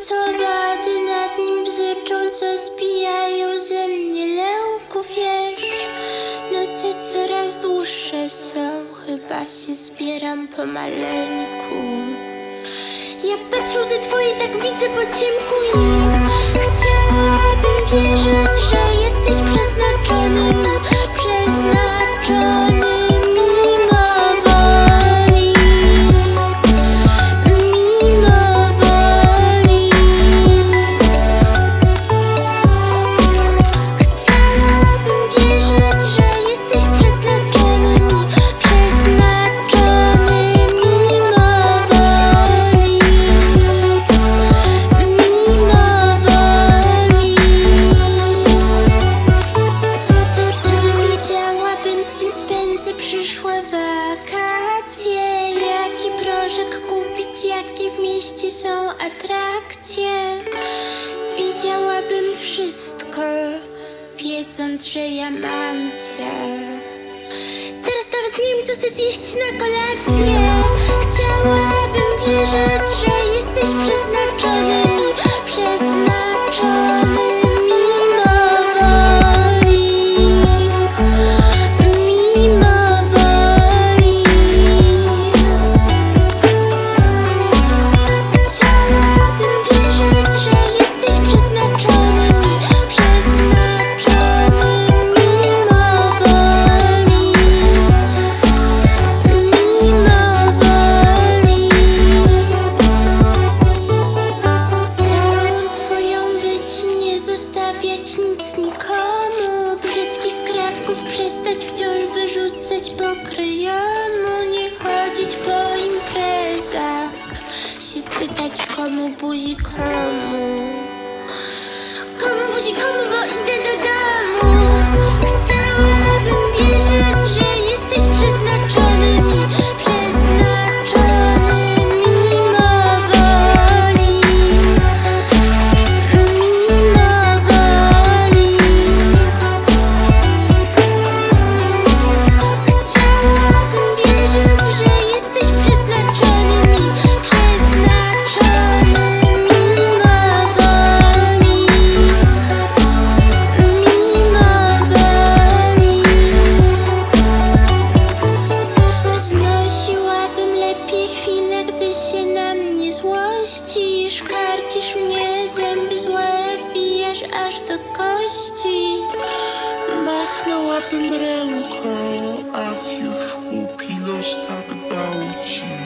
co wody nad nim bzyczą, co zbijają ze mnie lęku, wiesz. Noce coraz dłuższe są, chyba się zbieram pomaleńku. Ja patrzę ze twojej, tak widzę po ciemku i chciałabym wierzyć, że jesteś przeznaczony mi, spędzę przyszłe wakacje, jaki proszek kupić, jakie w mieście są atrakcje. Widziałabym wszystko, wiedząc, że ja mam cię. Teraz nawet nie wiem, co chcę zjeść na kolację. Chciałabym wierzyć, że jesteś nikomu, brzydkich skrawków przestać wciąż wyrzucać po kryjomu, nie chodzić po imprezach, się pytać komu buzi komu. Komu buzi komu, bo idę do domu. Chciałabym kości. Machnęłabym ręką, ach już głupi los tak dał ci.